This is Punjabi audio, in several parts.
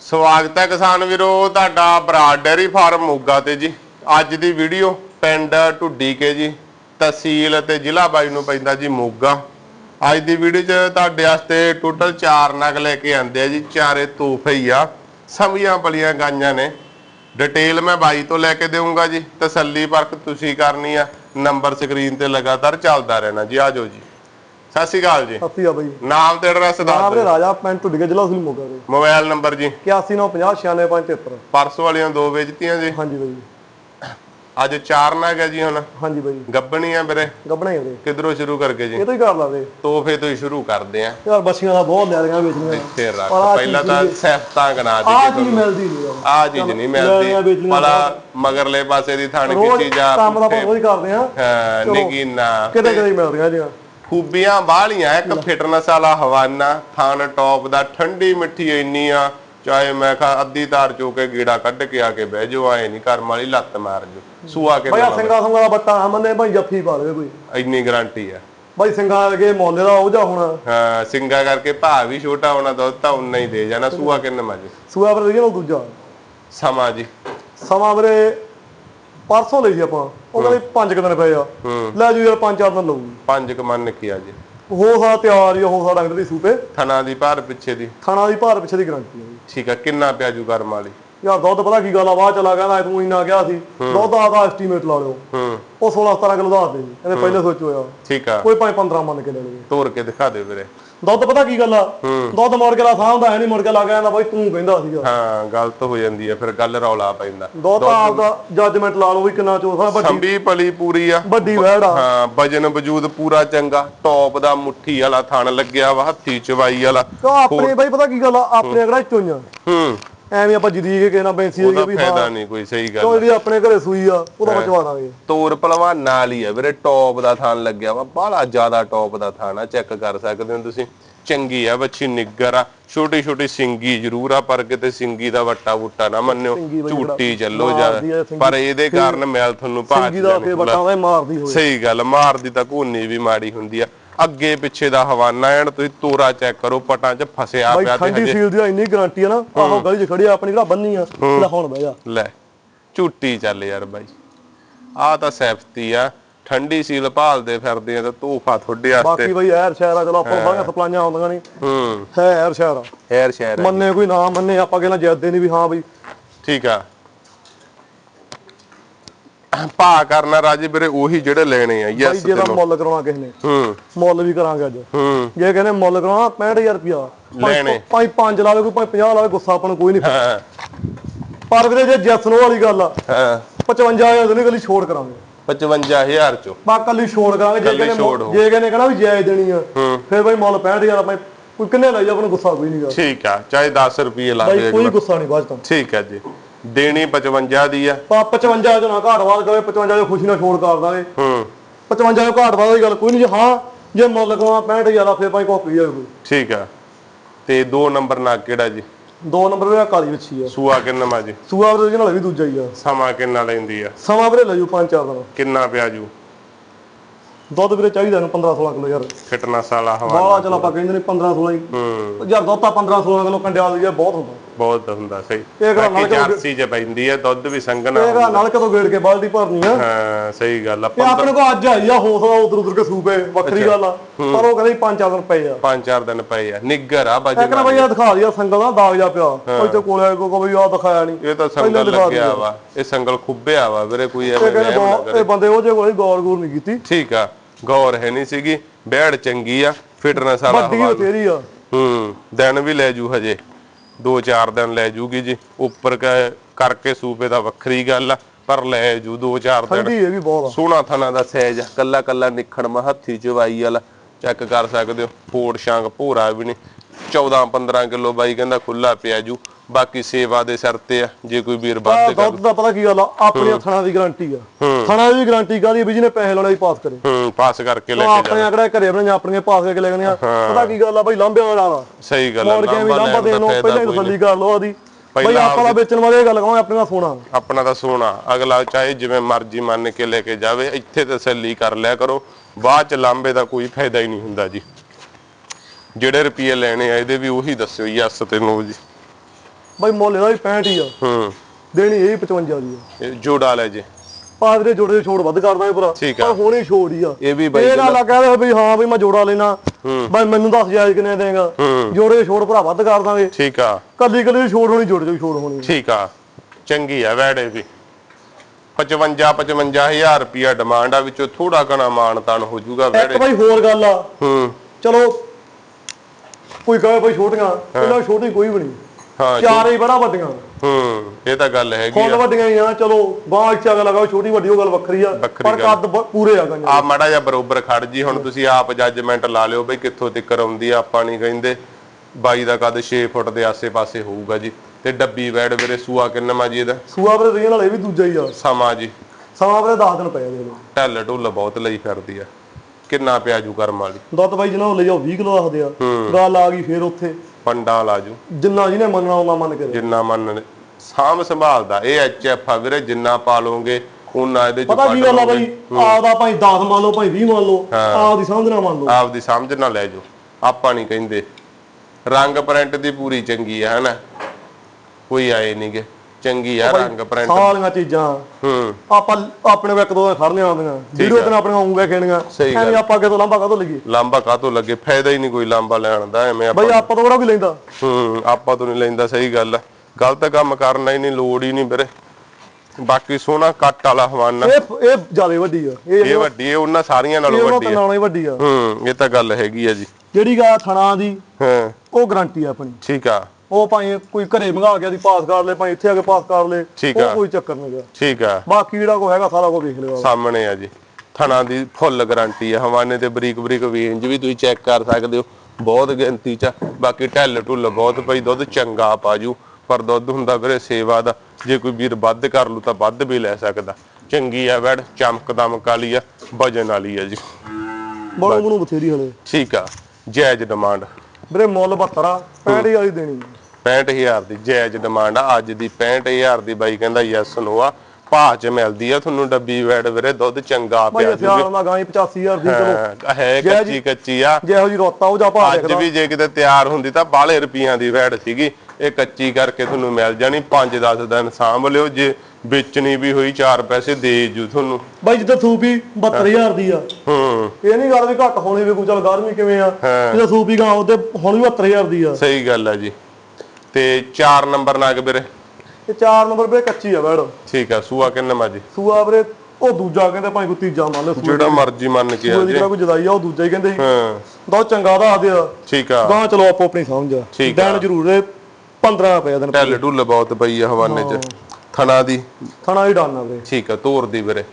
ਸਵਾਗਤ ਹੈ ਕਿਸਾਨ ਵੀਰੋ, ਤੁਹਾਡਾ ਬਰਾਡ ਡੈਰੀ ਫਾਰਮ ਮੋਗਾ ਤੇ ਜੀ। ਅੱਜ ਦੀ ਵੀਡੀਓ ਪਿੰਡ ਢੁੱਡੀ ਕੇ ਜੀ, ਤਹਿਸੀਲ ਤੇ ਜ਼ਿਲ੍ਹਾ ਬਾਈ ਨੂੰ ਪੈਂਦਾ ਜੀ ਮੋਗਾ। ਅੱਜ ਦੀ ਵੀਡੀਓ 'ਚ ਤੁਹਾਡੇ ਵਾਸਤੇ ਟੋਟਲ 4 ਨਗ ਲੈ ਕੇ ਆਂਦੇ ਆ ਜੀ, ਚਾਰੇ ਤੋਹਫੇ ਹੀ ਆ। ਸਮੀਆਂ ਪਲੀਆਂ ਗਾਈਆਂ ਨੇ। ਡਿਟੇਲ ਮੈਂ ਬਾਈ ਤੋਂ ਲੈ ਕੇ ਦੇਵਾਂਗਾ ਜੀ। ਤਸੱਲੀ ਪਰਖ ਤੁਸੀਂ ਕਰਨੀ ਆ। ਨੰਬਰ ਸਕਰੀਨ ਤੇ ਲਗਾਤਾਰ ਚੱਲਦਾ ਰਹਿਣਾ ਜੀ ਆਜੋ ਜੀ। ਸਤਿ ਸ਼੍ਰੀ ਅਕਾਲ ਜੀ। ਸਤਿ ਆ ਬਾਈ। ਨਾਮ ਤੇ ਐਡਰੈਸ ਨਾਮ ਦੱਸ ਵੀਰੇ ਦਿਓ। ਰਾਜਾ ਪਿੰਡ ਢੁੱਡੀਆ ਜ਼ਿਲ੍ਹਾ ਸੁਲ ਮੋਗਾ ਦੇ। ਮੋਬਾਈਲ ਨੰਬਰ ਜੀ। 8195096573 ਪਰਸ ਵਾਲੀਆਂ ਦੋ ਵੇਚਤੀਆਂ ਜੀ। ਹਾਂਜੀ ਬਾਈ। ਅੱਜ ਚਾਰ ਨਗ ਹੈ ਜੀ ਹੁਣ। ਹਾਂਜੀ ਬਾਈ। ਗੱਬਣੀ ਆ ਵੀਰੇ। ਗੱਬਣਾ ਹੀ ਵੀਰੇ। ਕਿਧਰੋਂ ਸ਼ੁਰੂ ਕਰਕੇ ਜੀ? ਇਹ ਤੋਂ ਹੀ ਕਰ ਲਾਵੇ ਤੋਹਫੇ ਤੋਂ ਹੀ ਸ਼ੁਰੂ ਕਰਦੇ ਆ। ਯਾਰ ਬੱਚੀਆਂ ਦਾ ਬਹੁਤ ਲੈ ਰਹੀਆਂ ਵੇਚਣੀਆਂ। ਇੱਥੇ ਰੱਖ ਪਹਿਲਾਂ ਚੀਜ਼ ਤਾਂ ਸਹਿਫਤਾਂ ਗਣਾ ਆਹ ਦੀ ਚੀਜ਼ ਮਿਲਦੀ ਨਹੀਂ ਆ ਚੀਜ਼ ਨਹੀਂ ਮਿਲਦੀ। ਭਲਾ ਮਗਰਲੇ ਪਾਸੇ ਦੀ ਥਣ ਰੋਜ਼ ਖਿੱਚੀ ਜਾ ਕੰਮ ਦਾ ਪੁੱਠੇ, ਰੋਜ਼ ਕਰਦੇ ਆ ਹਾਂ ਨਗੀਨਾ ਕਿਤੇ ਕਿਤੇ ਹੀ ਮਿਲਦੀਆਂ ਜੀਆਂ। ਖੂਬੀਆਂ ਬਾਹਲੀਆਂ ਇੱਕ ਫਿਟਨੈਸ ਵਾਲਾ ਹਵਾਨਾ ਥਣ ਟੌਪ ਦਾ ਠੰਡੀ ਮਿੱਠੀ ਇੰਨੀ ਆ ਚਾਹੇ ਮੈਂ ਕਹਾ ਅੱਧੀ ਤਾਰ ਚੋ ਕੇ ਗੀੜਾ ਕੱਢ ਕੇ ਆ ਕੇ ਬਹਿ ਜਾਓ ਆਏ ਨਹੀਂ ਕਰਮ ਵਾਲੀ ਲੱਤ ਮਾਰ ਜੋ ਸੂਆ ਕੇ ਬਾਈ ਸਿੰਘਾ ਸਿੰਘਾ ਦਾ ਬੱਟਾ ਮੰਨੇ ਭਾਈ ਜੱਫੀ ਪਾ ਲਵੇ ਕੋਈ। ਇੰਨੀ ਗਾਰੰਟੀ ਆ। ਬਾਈ ਸਿੰਘਾ ਵਰਗੇ ਮੁੱਲ ਦਾ ਉਹ ਜਾ ਹੋਣਾ। ਹਾਂ ਸਿੰਗਾ ਕਰਕੇ ਭਾ ਵੀ ਛੋਟਾ ਹੋਣਾ ਦੁੱਧ ਤਾਂ ਉਨਾ ਹੀ ਦੇ ਜਾਣਾ ਸੂਆ ਕਿੰਨਾ ਮੱਝ ਸੂਆ ਪਰ ਜਿਹੜਾ ਦੂਜਾ। ਸਮਾਂ ਜੀ। ਸਮਾਂ ਵੀਰੇ ਪਰਸੋਂ ਲਈ ਸੀ ਆਪਾਂ ਉਹ ਕਹਿੰਦੇ ਪੰਜ ਕੁ ਦਿਨ ਪਏ ਆ। ਲੈ ਜੂ ਯਾਰ ਪੰਜ ਚਾਰ ਦਿਨ ਲਊਗੀ ਪੰਜ ਕਮਨ ਕੀ ਆ ਜੀ। ਹੋ ਸਕਦਾ ਤਿਆਰ ਹੀ ਹੋ ਸਕਦਾ ਡੰਗਰ ਦੀ ਸੂਪੇ ਥਣਾ ਦੀ ਭਾਰ ਪਿੱਛੇ ਦੀ। ਖਾਣਾ ਦੀ ਭਾਰ ਪਿੱਛੇ ਦੀ ਗਰੰਟੀ ਹੈ ਜੀ। ਠੀਕ ਆ ਕਿੰਨਾ ਪਿਆ ਜੂ ਕਰਮ ਵਾਲੀ? ਯਾਰ ਦੁੱਧ ਪਤਾ ਕੀ ਗੱਲ ਆ ਬਾਅਦ ਚਲਾ ਕਹਿੰਦਾ ਤੂੰ ਇੰਨਾ ਕਿਹਾ ਸੀ। ਦੁੱਧ ਦਾ ਦਾ ਐਸਟੀਮੇਟ ਲਾ ਲਿਓ। ਹੂੰ। ਉਹ 16 17 ਕਿਲੋ ਦੱਸ ਦੇ ਜੀ ਪਹਿਲੇ ਸੋਚੋ ਆ ਠੀਕ ਆ। ਕੋਈ ਭਾਵੇਂ 15 ਮੰਨ ਕੇ ਲੈ ਲਵੇ ਤੋੜ ਕੇ ਦਿਖਾ ਦੇ ਵੀਰੇ। ਦੁੱਧ ਪਤਾ ਕੀ ਗੱਲ ਆ? ਦੁੱਧ ਮੁੜ ਕੇ ਲਾ ਸਾਹਮਣਾ ਹੈ ਨਹੀਂ ਮੁੜ ਕੇ ਲਾ ਕੇ ਆਂਦਾ ਬਾਈ ਤੂੰ ਕਹਿੰਦਾ ਸੀਗਾ। ਹਾਂ ਗਲਤ ਹੋ ਜਾਂਦੀ ਆ ਫਿਰ ਗੱਲ ਰੌਲਾ ਪੈਂਦਾ ਦੁੱਧ ਤਾਂ ਆਪਦਾ ਜੱਜਮੈਂਟ ਲਾ ਲਓ ਵੀ ਕਿੰਨਾ ਚੋਸਾ ਵੱਡੀ ਸੰਭੀ ਪਲੀ ਪੂਰੀ ਆ। ਵੱਡੀ ਵਹਿੜ ਆ। ਹਾਂ ਵਜਨ ਵਜੂਦ ਪੂਰਾ ਚੰਗਾ। ਟੌਪ ਦਾ ਮੁੱਠੀ ਵਾਲਾ ਥਣ ਲੱਗਿਆ ਵਾ ਹੱਥੀ ਚਵਾਈ ਵਾਲਾ। ਤਾਂ ਆਪਣੇ ਬਾਈ ਪਤਾ ਕੀ ਗੱਲ ਆ? ਆਪਣੇ ਕਿਹੜਾ ਚੋਈਆਂ ਹੂੰ। ਐਵੇਂ ਆਪਾਂ ਜਦੀ ਕੇ ਕਿਸੇ ਨਾਲ ਬੈਂਸੀ ਉਹਦਾ ਵੀ ਫਾਇਦਾ ਨਹੀਂ ਕੋਈ ਸਹੀ ਗੱਲ ਜਿਹੜੀ ਆਪਣੇ ਘਰੇ ਸੂਈ ਆ ਉਹਦਾ ਬਚਵਾ ਦਾਂਗੇ। ਤੋਰ ਪਹਿਲਵਾਨ ਨਾਲ ਹੀ ਆ ਵੀਰੇ ਟੌਪ ਦਾ ਥਣ ਲੱਗਿਆ ਵਾ ਬਾਹਲਾ ਜ਼ਿਆਦਾ ਟੌਪ ਦਾ ਥਣ ਆ ਚੈੱਕ ਕਰ ਸਕਦੇ ਹੋ ਤੁਸੀਂ। ਚੰਗੀ ਆ ਬੱਚੀ ਨਿੱਗਰ ਆ ਛੋਟੀ ਛੋਟੀ ਸਿੰਗੀ ਜ਼ਰੂਰ ਆ ਪਰ ਕਿਤੇ ਸਿੰਗੀ ਦਾ ਵੱਟਾ ਵੁੱਟਾ ਨਾ ਮੰਨਿਓ ਝੂਟੀ ਚੱਲੋ ਜਾ। ਪਰ ਇਹਦੇ ਕਾਰਨ ਮੈਲ ਤੁਹਾਨੂੰ ਭਾਜ ਸਿੰਗੀ ਦਾ ਮਾਰਦੀ ਸਹੀ ਗੱਲ ਮਾਰਦੀ ਤਾਂ ਘੂਨੀ ਵੀ ਮਾੜੀ ਹੁੰਦੀ ਆ। ਅੱਗੇ ਪਿੱਛੇ ਦਾ ਹਵਾਨਾ ਐਨ ਤੁਸੀਂ ਤੋਰਾ ਚੈੱਕ ਕਰੋ ਪਟਾਂ 'ਚ ਫਸਿਆ ਬਾਈ ਪਿਆ ਤੇ ਠੰਡੀ ਹਜੇ ਸੀਲ ਦੀ ਇੰਨੀ ਗਾਰੰਟੀ ਆ ਨਾ ਆਹੋ ਗਲੀ 'ਚ ਖੜੀ ਆ ਆਪਣੀ ਕਿਹੜਾ ਬੰਨੀ ਆ ਲੈ ਹੁਣ ਬਹਿ ਜਾ। ਲੈ ਝੂਟੀ ਚੱਲ ਯਾਰ ਬਾਈ। ਆ ਤਾਂ ਸੈਫਤੀ ਆ ਠੰਡੀ ਸੀਲ ਭਾਲਦੇ ਫਿਰਦੇ ਆ ਤਾਂ ਤੋਹਫਾ ਤੁਹਾਡੇ ਵਾਸਤੇ। ਬਾਕੀ ਬਈ ਐਰ ਸ਼ਹਿਰ ਚਲੋ ਆਪਾਂ ਬਾਹਰ ਸਪਲਾਈਆਂ ਆਉਂਦੀਆਂ ਨਹੀਂ ਹੂੰ। ਹੈ ਐਰ ਸ਼ਹਿਰ ਹੈਰ ਸ਼ਹਿਰ ਮੰਨੇ ਕੋਈ ਨਾ ਮੰਨੇ ਆਪਾਂ ਕਹਿੰਦਾ ਜਿੱਦੇ ਨਹੀਂ ਵੀ ਹਾਂ ਬਈ। ਠੀਕ ਆ। ਭਾ ਕਰਨਾ ਰਾਜੇ ਵੀਰੇ ਉਹੀ ਜਿਹੜੇ ਲੈਣੇ ਆ ਯੈਸ ਜਿਹਦਾ ਮੁੱਲ ਕਰਾਉਣਾ ਕਿਸੇ ਨੇ ਹੂੰ। ਮੁੱਲ ਵੀ ਕਰਾਂਗੇ ਅੱਜ। ਹੂੰ। ਜੇ ਕਹਿੰਦੇ ਮੁੱਲ ਕਰਾਉਣਾ 65000 ਰੁਪਿਆ ਲੈਣੇ। ਭਾਈ 5 ਲਾਵੇ ਕੋਈ ਭਾਈ 50 ਲਾਵੇ ਗੁੱਸਾ ਆਪਾਂ ਨੂੰ ਕੋਈ ਨਹੀਂ। ਹਾਂ। ਪਰ ਵੀਰੇ ਜੇ ਜੈਸਨੋ ਵਾਲੀ ਗੱਲ ਆ ਹਾਂ। 55000 ਦੀ ਗਲੀ ਛੋੜ ਕਰਾਂਗੇ। 55000 ਚੋਂ। ਬਾ ਕੱਲੀ ਛੋੜ ਕਰਾਂਗੇ ਜੇ ਕਹਿੰਦੇ। ਜੇ ਕਹਿੰਦੇ ਕਹਿੰਦਾ ਵੀ ਜਾਇਜ਼ ਦੇਣੀ ਆ ਫਿਰ ਬਾਈ ਮੁੱਲ 65000 ਆਪਾਂ ਕੋਈ ਕਿੰਨੇ ਲਾਈ ਆਪਾਂ ਨੂੰ ਗੁੱਸਾ ਕੋਈ ਨਹੀਂਗਾ ਠੀਕ ਆ ਚਾਹੇ 10 ਰੁਪਏ ਲਾ ਦੇ ਕੋਈ ਗੁੱਸਾ ਨਹੀਂ ਬਾਅਦ ਚ ਠੀਕ ਆ ਜੀ। ਦੇਣੀ 55 ਦੀ ਆ। ਪਾ 55 ਚ ਨਾ ਘਾਟ ਵਾਦ ਕਰੇ 55 ਚ ਖੁਸ਼ੀ ਨਾਲ ਛੋੜ ਕਰ ਦਾਂਗੇ ਹੂੰ। 55 ਚ ਘਾਟ ਵਾਦ ਦੀ ਗੱਲ ਕੋਈ ਨਹੀਂ ਜੇ ਹਾਂ ਜੇ ਮੁੱਲ ਕਰਾਉਣਾ 65000 ਫਿਰ ਭਾਈ ਕੋਪੀ ਜਾਵੇ ਕੋਈ। ਠੀਕ ਆ। ਤੇ ਦੋ ਨੰਬਰ ਨਾ ਕਿਹੜਾ ਜੀ? ਦੋ ਨੰਬਰ ਵੀਰੇ ਕਾਲੀ ਵੱਛੀ ਆ। ਸੂਆ ਕਿੰਨਾ ਮਾ ਜੀ? ਸੂਆ ਵੀਰੇ ਨਾਲ ਵੀ ਦੂਜਾ ਹੀ ਆ। ਸਮਾਂ ਕਿੰਨਾ ਲੈਂਦੀ ਆ? ਸਮਾਂ ਵੀਰੇ ਲੈ ਜੂ ਪੰਜ ਚਾਰ ਦਿਨ। ਕਿੰਨਾ ਪਿਆ ਜੂ? ਦੁੱਧ ਵੀਰੇ ਚਾਹੀਦਾ ਨੂੰ 15 16 ਕਿਲੋ ਯਾਰ। ਫਿਟਨੈਸ ਵਾਲਾ ਹਵਾ ਬਾਹਲਾ ਚਲ ਆਪਾਂ ਕਹਿੰਦੇ ਨੇ 15 16 ਹੀ। ਹੂੰ। ਯਾਰ ਦੁੱਧ ਤਾਂ 15 16 ਕਿਲੋ ਕੰਡਿਆਲ ਦੀ ਬਹੁਤ ਹੁੰਦਾ। ਬਹੁਤ ਹੁੰਦਾ ਸਹੀ ਇਹ ਬਾਕੀ ਨਲਕਾ ਜਰਸੀ ਚ ਪੈਂਦੀ ਆ ਦੁੱਧ ਵੀ ਸੰਘਣਾ ਇਹਦਾ ਨਾਲ ਕਦੋਂ ਗੇੜ ਕੇ ਬਾਲਟੀ ਭਰਨੀ ਆ ਹਾਂ ਸਹੀ ਗੱਲ ਆ। ਆਪਣੇ ਕੋਲ ਅੱਜ ਆਈ ਆ ਹੌਸਲਾ ਉਧਰ ਉਧਰ ਕੇ ਸੂਪੇ ਵੱਖਰੀ ਗੱਲ ਆ। ਪਰ ਉਹ ਕਹਿੰਦੇ ਪੰਜ ਚਾਰ ਦਿਨ ਪਏ ਆ। ਪੰਜ ਚਾਰ ਦਿਨ ਪਏ ਆ। ਨਿੱਗਰ ਆ ਮੈਂ ਵਜਨ ਕਹਿੰਦਾ ਬਈ ਆ ਦਿਖਾ ਦਿਆ ਸੰਗਲ ਦਾ ਦਾਗ ਜਾ ਪਿਆ। ਉਹ ਤੇ ਕੋਲੇ ਕੋ ਕੋਈ ਆ ਦਿਖਾਇਆ ਨਹੀਂ ਇਹ ਤਾਂ ਸੰਗਲ ਲੱਗਿਆ ਵਾ। ਇਹ ਸੰਗਲ ਖੁੱਬਿਆ ਵਾ ਵੀਰੇ ਕੋਈ ਇਹ ਐਵੇਂ ਨਾ ਇਹ ਬੰਦੇ ਉਹ ਜੇ ਕੋਈ ਗੌਰ ਗੂਰ ਨਹੀਂ ਕੀਤੀ। ਠੀਕ ਆ। ਗੌਰ ਹੈ ਨਹੀਂ ਸੀਗੀ। ਬੈੜ ਚੰਗੀ ਆ। ਫਿਟਨੈਸ ਵਾਲਾ ਵੱਡੀ ਆ। ਹੂੰ ਦਿਨ ਵੀ ਲੈ ਜੂ ਹਜੇ। 2-4 ਦਿਨ ਲੈ ਜੂਗੀ ਜੀ ਉੱਪਰ ਕਰਕੇ ਸੂਬੇ ਦਾ ਵੱਖਰੀ ਗੱਲ ਆ ਪਰ ਲੈ ਜੂ 2-4 ਦਿਨ। ਠੰਡੀ ਇਹ ਵੀ ਬਹੁਤ ਸੋਹਣਾ ਥਣਾ ਦਾ ਸਹਿਜ ਕੱਲਾ ਕੱਲਾ ਨਿਖੜ ਮ ਹੱਥੀ ਚਵਾਈ ਵਾਲਾ ਚੈੱਕ ਕਰ ਸਕਦੇ ਹੋ ਫੋੜ ਸ਼ਾਂਗ ਭੋਰਾ ਵੀ ਨਹੀਂ। 14-15 ਕਿਲੋ ਬਾਈ ਕਹਿੰਦਾ ਖੁੱਲਾ ਪਿਆ ਜੂ। ਬਾਕੀ ਸੇਵਾ ਦੇ ਸਿਰ ਤੇ ਆ ਜੇ ਕੋਈ ਵੀਰ ਵੱਧ ਕਰ ਦੁੱਧ ਦਾ ਪਤਾ ਕੀ ਗੱਲ ਆ? ਆਪਣੀਆਂ ਥਣਾ ਦੀ ਗਾਰੰਟੀ ਆ। ਥਣਾ ਦੀ ਗਾਰੰਟੀ ਕਾਦੀ ਵੀ ਜਿਹਨੇ ਪੈਸੇ ਲਾਉਣੇ ਪਾਸ ਕਰੇ। ਹੂੰ ਪਾਸ ਕਰਕੇ ਲੈ ਕੇ ਜਾ ਆਪਣੇ ਆਕੜਾ ਘਰੇ ਬਣਾਈਆਂ ਆਪਣੀਆਂ ਪਾਸ ਕਰਕੇ ਲੈ ਗਈਆਂ ਪਤਾ ਕੀ ਗੱਲ ਆ ਬਈ ਲਾਂਬਿਆਂ ਵਾਲਾ ਸਹੀ ਗੱਲ ਆ ਲਾਂਬਾ ਲਾਂਬਾ ਦਾ ਨੂੰ ਪਹਿਲਾਂ ਹੀ। ਤਸੱਲੀ ਕਰ ਲਓ ਆਦੀ ਬਈ ਪਹਿਲਾਂ ਆਪਾਂ ਦਾ ਵੇਚਣ ਵਾਲੇ ਗੱਲ ਕਹਾਂ ਆਪਣੀਆਂ ਸੋਨਾ। ਆਪਣਾ ਤਾਂ ਸੋਨਾ। ਅਗਲਾ ਚਾਹੇ ਜਿਵੇਂ ਮਰਜ਼ੀ ਮੰਨ ਕੇ ਲੈ ਕੇ ਜਾਵੇ ਇੱਥੇ ਤਸੱਲੀ ਕਰ ਲਿਆ ਕਰੋ। ਬਾਅਦ ਚ ਲਾਂਬੇ ਦਾ ਕੋਈ ਫਾਇਦਾ ਹੀ ਨਹੀਂ ਹੁੰਦਾ ਜੀ। ਜਿਹੜੇ ਰੁਪਏ ਲੈਣੇ ਆ ਇਹਦੇ ਵੀ ਉਹੀ ਦੱਸਿਓ ਯੈਸ ਤੇ ਨੋ ਜੀ। ਬਾਈ ਮੁੱਲ ਇਹਦਾ ਵੀ 65 ਹੀ ਆ। ਹੂੰ। ਦੇਣੀ ਇਹ ਵੀ 55 ਦੀ ਆ। ਇਹ ਜੋੜਾ ਲੈ ਜੇ। ਪਾਦਰੇ ਜੋੜੇ ਦੇ ਛੋੜ ਵੱਧ ਕਰਦਾ ਭਰਾ। ਠੀਕ ਆ। ਪਰ ਹੁਣੇ ਛੋੜ ਹੀ ਆ। ਇਹ ਵੀ ਬਾਈ ਇਹ ਨਾ ਕਹਦੇ ਵੀ ਹਾਂ ਵੀ ਮੈਂ ਜੋੜਾ ਲੈਣਾ। ਹੂੰ। ਬਾਈ ਮੈਨੂੰ ਦੱਸ ਜਾਇਜ਼ ਕਿੰਨੇ ਦੇਗਾ। ਜੋੜੇ ਦੇ ਛੋੜ ਭਰਾ ਵੱਧ ਕਰ ਦਾਂਗੇ। ਠੀਕ ਆ। ਕੱਲੀ ਕੱਲੀ ਦੀ ਛੋੜ ਹੋਣੀ ਜੋੜੇ ਦੀ ਛੋੜ ਹੋਣੀ। ਠੀਕ ਆ। ਚੰਗੀ ਆ ਵੈੜੇ ਵੀ। 55 55000 ਰੁਪਿਆ ਡਿਮਾਂਡ ਆ ਵਿੱਚੋਂ ਥੋੜਾ ਘਣਾ ਮਾਨਤਾਨ ਹੋ ਜਾਊਗਾ ਇੱਕ ਵੈੜੇ। ਬਾਈ ਹੋਰ ਗੱਲ ਆ। ਹੂੰ। ਚਲੋ ਕੋਈ ਕਹੇ ਬਾਈ ਛੋਟੀਆਂ ਇਹਨਾਂ ਛੋਟੀ ਕੋਈ ਵੀ ਨਹੀਂ। ਹਾਂ ਚਾਰ ਹੀ ਬੜਾ ਵੱਡੀਆਂ। ਹੂੰ ਇਹ ਤਾਂ ਗੱਲ ਹੈਗੀ ਆ। ਵੱਡੀਆਂ ਹੀ ਆ ਚਲੋ ਬਾਹਰ ਗੱਲ ਲਗਾਓ ਛੋਟੀ ਵੱਡੀ ਉਹ ਗੱਲ ਵੱਖਰੀ ਆ। ਪਰ। ਕੱਦ ਪੂਰੇ ਆ ਗੰਜ ਆ ਮਾੜਾ ਜਿਹਾ ਬਰੋਬਰ ਖੜ ਜੀ ਹੁਣ ਤੁਸੀਂ ਆਪ ਜੱਜਮੈਂਟ ਲਾ ਲਿਓ ਬਈ ਕਿੱਥੋਂ ਤੱਕ ਆਉਂਦੀ ਆ ਆਪਾਂ ਨਹੀਂ ਕਹਿੰਦੇ। ਬਾਈ ਦਾ ਕੱਦ 6 ਫੁੱਟ ਦੇ ਆਸੇ-ਪਾਸੇ ਹੋਊਗਾ ਜੀ। ਤੇ ਡੱਬੀ ਵੈੜ ਵੀਰੇ ਸੂਆ ਕਿੰਨਾ ਜੀ ਇਹਦਾ? ਸੂਆ ਵੀਰੇ ਰੀਜਨ ਵਾਲੇ ਵੀ ਦੂਜਾ ਹੀ ਆ। ਸਮਾਂ ਜੀ। ਸਮਾਂ ਵੀਰੇ 10 ਦਿਨ ਪਏ ਨੇ ਢੱਲ ਢੁੱਲ ਬਹੁਤ ਲਈ ਫਿਰਦੀ ਆ। ਕਿੰਨਾ ਪਿਆ ਜੂ ਕਰਮ ਵਾਲੀ। ਦੁੱਧ ਬਾਈ ਜਿਹਨਾਂ ਨੂੰ ਲੈ ਜਾਓ 20 ਕਿਲੋ ਰੱਖਦੇ ਆ। ਗੱਲ ਆ ਗਈ ਫੇਰ ਉੱਥੇ। ਪੰਡਾ ਲਾਜੂ ਜਿੰਨਾ ਜਿਹਨੇ ਮੰਨਣਾ ਉਹਨਾਂ ਮੰਨ ਕੇ ਦੇ। ਜਿੰਨਾ ਮੰਨ ਸਾਂਭ ਸੰਭਾਲਦਾ ਇਹ ਐਚਐਫ ਆ ਵੀਰੇ ਜਿੰਨਾ ਪਾਲੋਗੇ ਉਹਨਾਂ ਇਹਦੇ ਚ ਪਤਾ ਕੀ ਗੱਲ ਆ ਬਾਈ? ਆਪਦਾ ਭਾਈ 10 ਮੰਨ ਲਓ ਭਾਈ 20 ਮੰਨ ਲਓ। ਆਪਦੀ ਸਮਝਣਾ ਮੰਨ ਲਓ। ਆਪਦੀ ਸਮਝ ਨਾਲ ਲੈ ਜਾਓ। ਆਪਾਂ ਨਹੀਂ ਕਹਿੰਦੇ। ਰੰਗ ਪ੍ਰਿੰਟ ਦੀ ਪੂਰੀ ਚੰਗੀ ਆ ਹਨਾ? ਕੋਈ ਆਏ ਨਹੀਂਗੇ ਚੰਗੀ ਆ ਰੰਗ ਪ੍ਰਿੰਟ ਸਾਰੀਆਂ ਚੀਜ਼ਾਂ। ਹੂੰ। ਆਪਾਂ ਆਪਣੇ ਕੋਲ ਇੱਕ ਦੋ ਦਿਨ ਖੜਨੇ ਆਉਂਦੀਆਂ। ਵੀਡੀਓ ਤੇ ਆਪਣੀਆਂ ਆਉਂਗਾ ਖੇਣੀਆਂ ਸਹੀ ਗੱਲ। ਐਵੇਂ ਆਪਾਂ ਕਿਤੋਂ ਲੰਬਾ ਕਾਹਤੋਂ ਲਈਏ? ਲਾਂਬਾ ਕਾਹਤੋਂ ਲੱਗੇ? ਫਾਇਦਾ ਹੀ ਨਹੀਂ ਕੋਈ ਲਾਂਬਾ ਲੈਣ ਦਾ ਐਵੇਂ ਆਪਾਂ ਬਾਈ ਆਪਾਂ ਤੋਂ ਕਿਹੜਾ ਵੀ ਲੈਂਦਾ। ਹੂੰ ਆਪਾਂ ਤੋਂ ਨਹੀਂ ਲੈਂਦਾ ਸਹੀ ਗੱਲ ਆ। ਗਲਤ ਕੰਮ ਕਰਨਾ ਹੀ ਨਹੀਂ ਲੋੜ ਹੀ ਨਹੀਂ ਵੀਰੇ। ਬਾਕੀ ਸੋਹਣਾ ਕੱਟ ਵਾਲਾ ਹਵਾਨਾ। ਇਹ ਇਹ ਜ਼ਿਆਦਾ ਵੱਡੀ ਆ। ਇਹ ਇਹ ਵੱਡੀ ਹੈ ਉਹਨਾਂ ਸਾਰੀਆਂ ਨਾਲੋਂ ਵੱਡੀ ਤੋਂ ਹੈ ਨਾਲੋਂ ਵੱਡੀ ਆ। ਹੂੰ ਇਹ ਤਾਂ ਗੱਲ ਹੈਗੀ ਆ ਜੀ। ਜਿਹੜੀ ਗਾ ਥਣਾ ਦੀ ਹਾਂ। ਉਹ ਗਾਰੰਟੀ ਆ ਆਪਣੀ। ਠੀਕ ਆ। ਉਹ ਭਾਵੇਂ ਕੋਈ ਘਰੇ ਮੰਗਾ ਕੇ ਦੀ ਪਾਸ ਕਰ ਲੈ ਭਾਵੇਂ ਇੱਥੇ ਆ ਕੇ ਪਾਸ ਕਰ ਲੈ ਠੀਕ ਉਹ। ਕੋਈ ਚੱਕਰ ਨਹੀਂ ਗਾ ਠੀਕ ਆ। ਬਾਕੀ ਜਿਹੜਾ ਕੋ ਹੈਗਾ ਸਾਰਾ ਕੋ ਵੇਖ ਲਿਓ ਸਾਹਮਣੇ ਆ ਜੀ। ਥਣਾ ਦੀ ਫੁੱਲ ਗਾਰੰਟੀ ਆ। ਹਵਾਨੇ ਤੇ ਬਰੀਕ ਬਰੀਕ ਵੇਂਜ ਵੀ ਤੁਸੀਂ ਚੈੱਕ ਕਰ ਸਕਦੇ ਹੋ। ਬਹੁਤ ਗਿਣਤੀ ਚ ਆ। ਬਾਕੀ ਢੱਲ ਢੁੱਲ ਬਹੁਤ ਪਈ ਦੁੱਧ ਚੰਗਾ ਪਾਜੂ। ਪਰ ਦੁੱਧ ਹੁੰਦਾ ਵੀਰੇ ਸੇਵਾ ਦਾ। ਜੇ ਕੋਈ ਵੀਰ ਵੱਧ ਕਰ ਲੂ ਤਾਂ ਵੱਧ ਵੀ ਲੈ ਸਕਦਾ। ਚੰਗੀ ਆ ਵੈੜ ਚਮਕ ਦਮਕ ਵਾਲੀ ਆ। ਵਜਨ ਵਾਲੀ ਆ ਜੀ। ਬੜੋ ਬਣੂ ਬਥੇਰੀ ਹਲੇ। ਠੀਕ ਆ। ਜਾਇਜ਼ ਡਿਮਾਂਡ ਵੀਰੇ ਮੁੱਲ 72 ਆ 65 ਵਾਲੀ ਦੇਣੀ 65000 ਦੀ ਜਾਇਜ਼ ਡਿਮਾਂਡ ਆ ਅੱਜ ਦੀ 65000 ਦੀ ਬਾਈ ਕਹਿੰਦਾ ਯੈਸ ਨੋ ਆ। ਭਾਅ ਚ ਮਿਲਦੀ ਆ ਤੁਹਾਨੂੰ ਡੱਬੀ ਵੈੜ ਵੀਰੇ ਦੁੱਧ ਚੰਗਾ ਪਿਆ ਹਥਿਆਰ ਦਾ ਗਾਂ 85000 ਦੀ ਚਲੋ। ਹਾਂ, ਕੱਚੀ ਕੱਚੀ ਆ। ਜਿਹੋ ਜੀ ਰੋਤਾ ਉਹ ਜਾ ਭਾਅ ਅੱਜ ਵੀ ਜੇ ਕਿਤੇ ਤਿਆਰ ਹੁੰਦੀ ਤਾਂ ਬਾਲੇ ਰੁਪਈਆਂ ਦੀ ਵੈੜ ਸੀਗੀ। ਇਹ ਕੱਚੀ ਕਰਕੇ ਤੁਹਾਨੂੰ ਮਿਲ ਜਾਣੀ। 5-10 ਦਿਨ ਸਾਂਭ ਲਿਓ। ਜੇ ਵੇਚਣੀ ਵੀ ਹੋਈ 4 ਪੈਸੇ ਦੇ ਜੂ ਤੁਹਾਨੂੰ। ਬਾਈ ਜਿੱਦਾਂ ਸੂਪੀ 72000 ਦੀ ਆ। ਹੂੰ। ਇਹ ਨਹੀਂ ਗੱਲ ਵੀ ਘੱਟ ਹੋਣੀ ਵੀ ਕੋਈ ਚੱਲ ਗਰਮੀ ਕਿਵੇਂ ਆ। ਜਿੱਦਾਂ ਸੂਪੀ ਗਾਂ ਉਹਦੇ ਹੁਣ ਵੀ 72000 ਦੀ ਆ। ਸਹੀ ਗੱਲ ਆ ਜੀ। ਤੇ 4 ਨੰਬਰ ਨਗ ਵੀਰੇ। ਤੇ 4 ਨੰਬਰ ਵੀਰੇ ਕੱਚੀ ਆ ਬੈੜ ਠੀਕ ਆ ਸੂਆ ਕਿੰਨਾ ਮਾਜੀ ਸੂਆ ਵੀਰੇ ਉਹ ਦੂਜਾ ਕਹਿੰਦੇ ਭਾਈ ਕੋਈ ਤੀਜਾ ਮੰਨ ਸੂਆ ਜਿਹੜਾ ਮਰਜ਼ੀ ਮੰਨ ਕੇ ਆ ਦੀ ਜੇ। ਜਿਹੜਾ ਕੋਈ ਜਦਾਈ ਆ ਉਹ ਦੂਜਾ ਹੀ ਕਹਿੰਦੇ ਹਾਂ। ਬਹੁਤ ਚੰਗਾ ਦੱਸਦੇ ਆ ਠੀਕ ਆ। ਗਾਂ ਚਲੋ ਆਪੋ ਆਪਣੀ ਸਮਝ ਆ। ਦਿਨ ਜ਼ਰੂਰ ਇਹ 15 ਰੁਪਏ ਦਿਨ ਢੱਲ ਢੁੱਲ ਬਹੁਤ ਪਈ ਆ ਹਵਾਨੇ ਚ। ਥਣਾ ਦੀ। ਖਾਣਾ ਹੀ ਡਾਲਣਾ ਵੀਰੇ ਠੀਕ ਆ ਤੋਰ ਦੀ ਵੀਰੇ।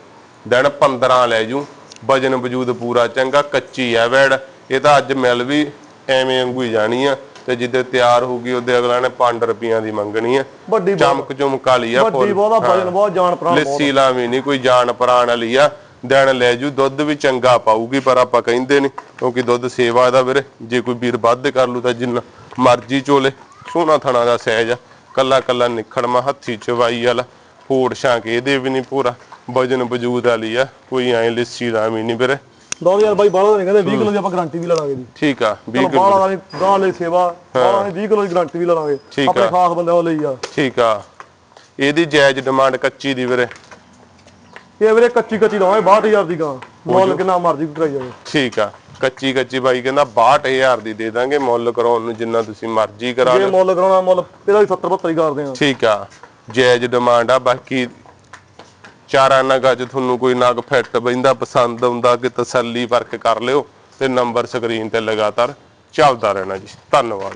ਦਿਨ 15 ਲੈ ਜੂ। ਵਜਨ ਵਜੂਦ ਪੂਰਾ ਚੰਗਾ ਕੱਚੀ ਆ ਵੈੜ। ਇਹ ਤਾਂ ਅੱਜ ਮਿਲ ਵੀ ਐਵੇਂ ਵਾਂਗੂ ਹੀ ਜਾਣੀ ਆ। ਤੇ ਜਿੱਦੇ ਤਿਆਰ ਹੋਊਗੀ ਉਹਦੇ ਅਗਲਾ ਨੇ 5 ਰੁਪਈਆਂ ਦੀ ਮੰਗਣੀ ਆ। ਵੱਡੀ ਚਮਕ ਚਮਕ ਵਾਲੀ ਆ ਵੱਡੀ ਬਹੁਤਾ ਵਜਨ ਬਹੁਤ ਜਾਨ ਪ੍ਰਾਣ ਬਹੁਤ ਲੱਸੀ ਲਾਵੀ ਨਹੀਂ ਕੋਈ ਜਾਨ ਪ੍ਰਾਣ ਵਾਲੀ ਆ। ਦਿਨ ਲੈ ਜੂ ਦੁੱਧ ਵੀ ਚੰਗਾ ਪਾਊਗੀ ਪਰ ਆਪਾਂ ਕਹਿੰਦੇ ਨਹੀਂ ਕਿਉਂਕਿ ਦੁੱਧ ਸੇਵਾ ਦਾ ਵੀਰੇ। ਜੇ ਕੋਈ ਵੀਰ ਵੱਧ ਕਰ ਲੂ ਤਾਂ ਜਿੰਨਾ ਮਰਜ਼ੀ ਚੋਲੇ। ਸੋਹਣਾ ਥਣਾ ਦਾ ਸਹਿਜ ਆ। ਕੱਲਾ ਕੱਲਾ ਨਿਖੜਮਾ ਹੱਥੀ ਚਵਾਈ ਵਾਲਾ। ਫੋੜ ਛਾਂਕ ਇਹਦੇ ਵੀ ਨਹੀਂ ਪੂਰਾ। ਵਜਨ ਵਜੂਦ ਵਾਲੀ ਆ। ਕੋਈ ਐ ਲੱਸੀ ਲਾਵੀ ਨਹੀਂ ਵੀਰੇ। 2000 ਬਾਈ ਬਾਹਲਾ ਨਹੀਂ ਕਹਿੰਦੇ 20 ਕਿਲੋ ਦੀ ਆਪਾਂ ਗਾਰੰਟੀ ਵੀ ਲਵਾਂਗੇ ਜੀ। ਠੀਕ ਆ 20 ਚਲੋ ਕਿਲੋ। ਬਾਹਲਾ ਵਾਲੀ ਗਾਂ ਲਈ ਸੇਵਾ ਬਾਹਲਾ ਨਹੀਂ 20 ਕਿਲੋ ਦੀ ਗਾਰੰਟੀ ਵੀ ਲਵਾਂਗੇ ਆਪਣੇ। ਖਾਸ ਬੰਦੇ ਉਹ ਲਈ ਆ। ਠੀਕ ਆ। ਇਹਦੀ ਜਾਇਜ਼ ਡਿਮਾਂਡ ਕੱਚੀ ਦੀ ਵੀਰੇ। ਇਹ ਵੀਰੇ ਕੱਚੀ ਕੱਚੀ ਲਵਾਂਗੇ 62000 ਦੀ ਗਾਂ। ਮੁੱਲ ਕਿੰਨਾ ਮਰਜ਼ੀ ਕਰਾਈ ਜਾਵੇ। ਠੀਕ ਆ। ਕੱਚੀ ਕੱਚੀ ਬਾਈ ਕਹਿੰਦਾ 62000 ਦੀ ਦੇ ਦਾਂਗੇ ਮੁੱਲ ਕਰਾਉਣ ਨੂੰ ਜਿੰਨਾ ਤੁਸੀਂ ਮਰਜ਼ੀ ਕਰਾ ਜੇ ਲਓ। ਮੁੱਲ ਕਰਾਉਣਾ ਮੁੱਲ ਇਹਦਾ ਵੀ 70 72 ਹੀ ਕਰਦੇ ਆ ਠੀਕ ਆ ਜਾਇਜ਼ ਡਿਮਾਂਡ ਆ ਬਾਕੀ ਚਾਰਾਂ ਨਗਾਂ 'ਚ ਤੁਹਾਨੂੰ ਕੋਈ ਨਗ ਫਿੱਟ ਬੈਂਦਾ ਪਸੰਦ ਆਉਂਦਾ ਕਿ ਤਸੱਲੀ ਫ਼ਰਕ ਕਰ ਲਿਓ ਤੇ ਨੰਬਰ ਸਕਰੀਨ ਤੇ ਲਗਾਤਾਰ ਚੱਲਦਾ ਰਹਿਣਾ ਜੀ। ਧੰਨਵਾਦ।